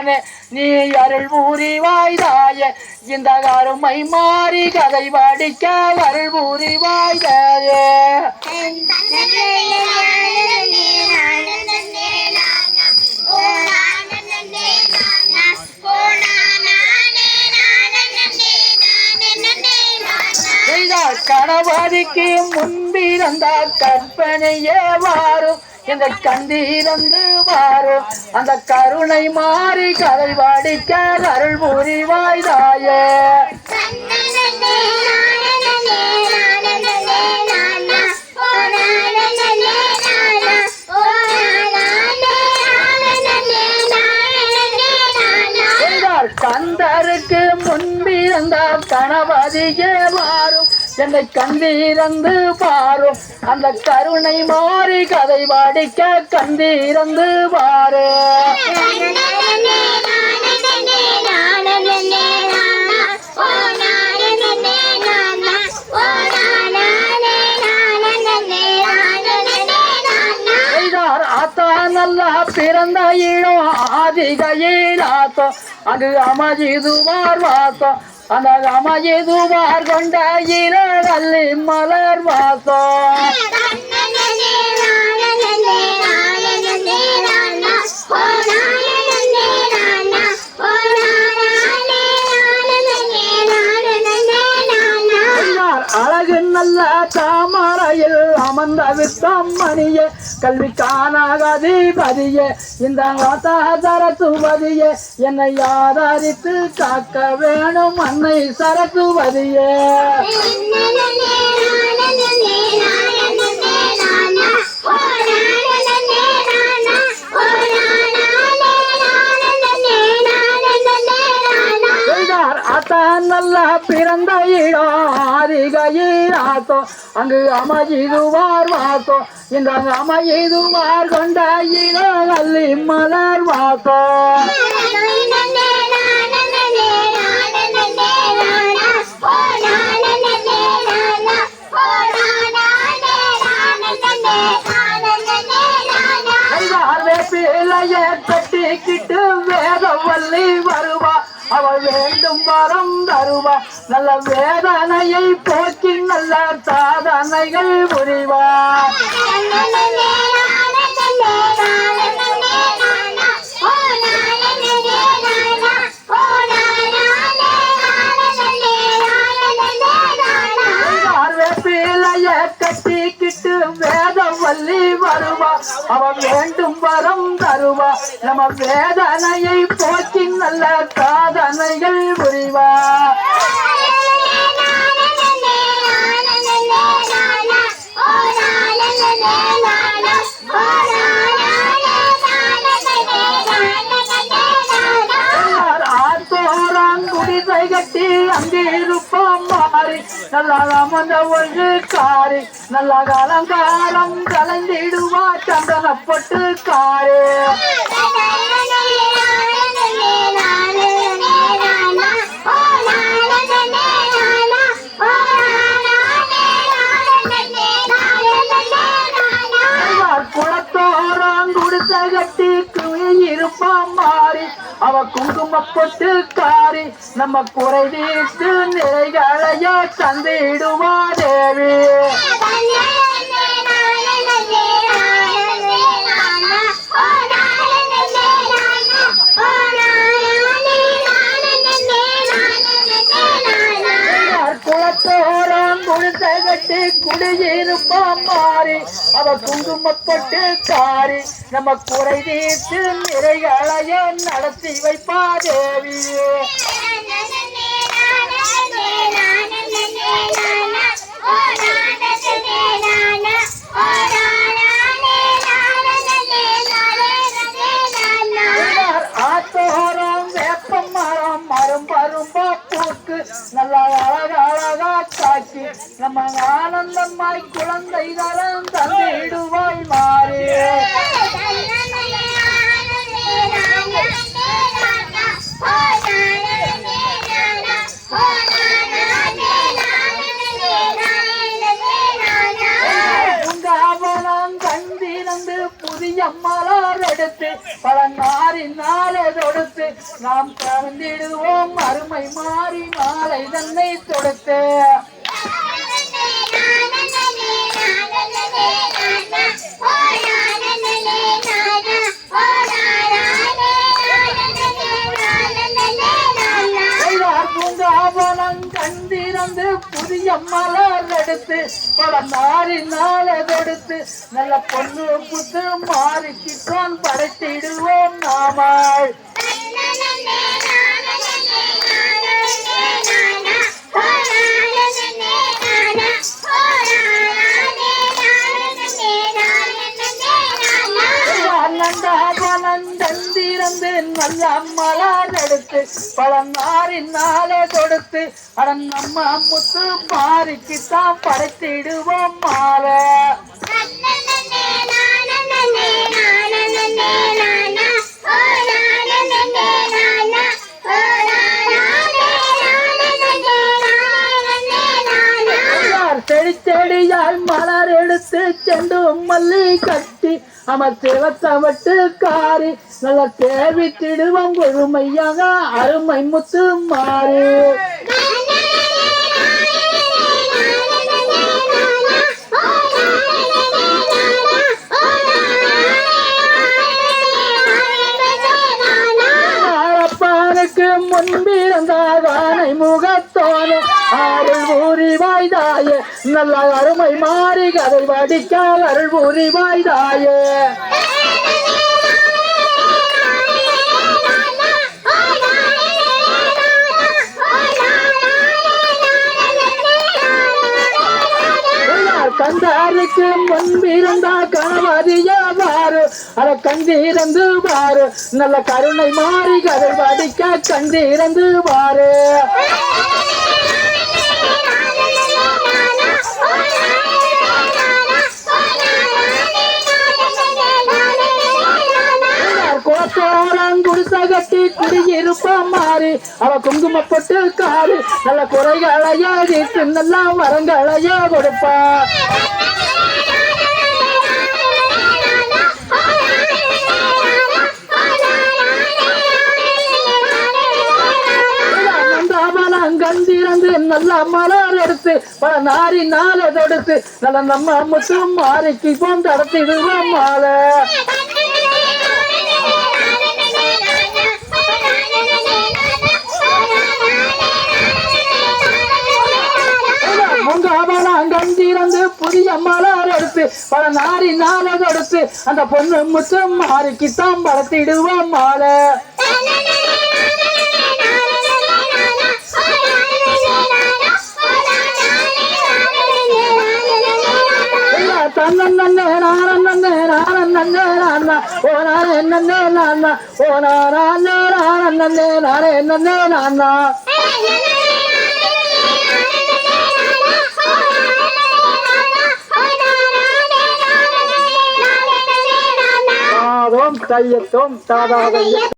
மோனே நீ அருள் ஊறிவாய்தாய இந்த கருமை மாறி கதை படிக்க அருள் ஊறிவாய்தாயே செய்தார் கணவதிக்கு முன்பிருந்த கற்பனையே வாரும் இந்த கண்டிருந்து வாரோ. அந்த கருணை மாறி கதை வாடிக்க அருள் புரிவாய்தாயே. செய்தார் கந்தருக்கு முன்பிருந்த கணபதியே வாரும். என்னை கண்டிருந்து பாரும். அந்த கருணை மாறி கதை படிக்க கண்டிருந்து பாரு நல்லா பிறந்த இடம் ஆதிகையிலாத்தோ அது அமஜிதுவார் வாசம் அந்த அமஜிதுவார் கொண்ட இளவல்லி மலர் வாசம் அழகு நல்ல தாமரையில் அமர்ந்த வித்தம் மணியே கல்வி அதிபதியே இந்த சரசுவதியே என்னை ஆதரித்து காக்க வேணும் அன்னை சரசுவதியே பிறந்த இடம் ஆதிகையிலாத்தோ அங்கு அமைதுவார் வாத்தோ இந்த அமைதுவார் கொண்ட இடம் அல்லி மலர் வாத்தோ பிள்ளையே நல்ல வேதனையை போக்கி நல்ல சாதனைகள் புரிவார் செய்தார் வேப்பிலைய கட்டிக்கிட்டு வருவா. அவள் வேண்டும் வரம் தருவா. நம்ம வேதனையை போக்கி நல்ல சாதனைகள் புரிவா. மாறி நல்லா ஒரு காரு நல்ல காலம் காலம் கலந்திடுவா சந்தன பொட்டு காரு குளத்தோரான் குடிசை கட்டி மாறி அவ குங்கும பொட்டு காரி. நம்ம குறை தீர்த்து நிறைகளைய தந்திடுவா தேவி. குடியிருப்பாம் மாறி அவ குங்கும பொட்டு காரி நம்ம குறை தீர்த்து நிறைகளைய நடத்தி வைப்பா தேவி செய்தார் ஆத்தோரம் வேப்பம் மரம் மரம் பரும்பா நமக்கு நல்லா அழகா அழகா காக்கி நம்ம ஆனந்தமாய் குழந்தை தரம் தந்திடுவாய் மாறி. Oh, கண்டிருந்து புதிய மலர் எடுத்து பல நாரினாலே தொடுத்து நாம் கலந்திடுவோம் அருமை மாறி மாலை தன்னை தொடுத்து வந்து புதிய மலர் எடுத்து பல மாறி நாளை தொடுத்து நல்ல பொண்ணு புத்து மாறிக்கிட்டோன் படைத்திடுவோம் நாமாள் எடுத்து நாளை தொடுத்து அடன் நம்ம முத்து மாறிக்குத்தான் படைத்திடுவோம் மாலை. செடி செடியால் மலர் எடுத்து செண்டு மல்லி கட்டி அமர் சிவத்தவட்டு காரி. நல்ல தேவி திடுவம் ஒருமையாக அருமை முத்து மாறு. அப்பனுக்கு முன்பிருந்த வானை முகத்தோனே அருள் ஊறி வாய்தாயே நல்ல அருமை மாறி கதை வடிக்கால் அருள் ஊறி வாய்தாயே கந்தாருக்கு முன்பிருந்தா கணவதிய பாரு அத இறந்து பாரு நல்ல கருணை மாறி கதை வடிக்க இறந்து பாரு கோத்தோரம் குடிசை கட்டி குடியிருப்ப மாறி. அவ குங்கும பொட்டு காரி நல்ல குறைகளையா தீர்த்து நல்லா வரங்களையா கொடுப்பா. நல்ல மலர் எடுத்து பல நாரி நாளை தொடுத்து நல்ல நம்ம முத்து மாறிக்கு போந்து நடத்திடுவோம் மாலை. உங்க புதிய மலர் எடுத்து பல நாரி நாளை தொடுத்து அந்த பொண்ணு முத்தம் மாறிக்கு தான் படத்திடுவோம் மாலை. தன்னே நானே நானே நானா ஓ நானே நன்னே நானா ஓ நானே நானே நானே தாதோம் தையத்தோம் தாதாக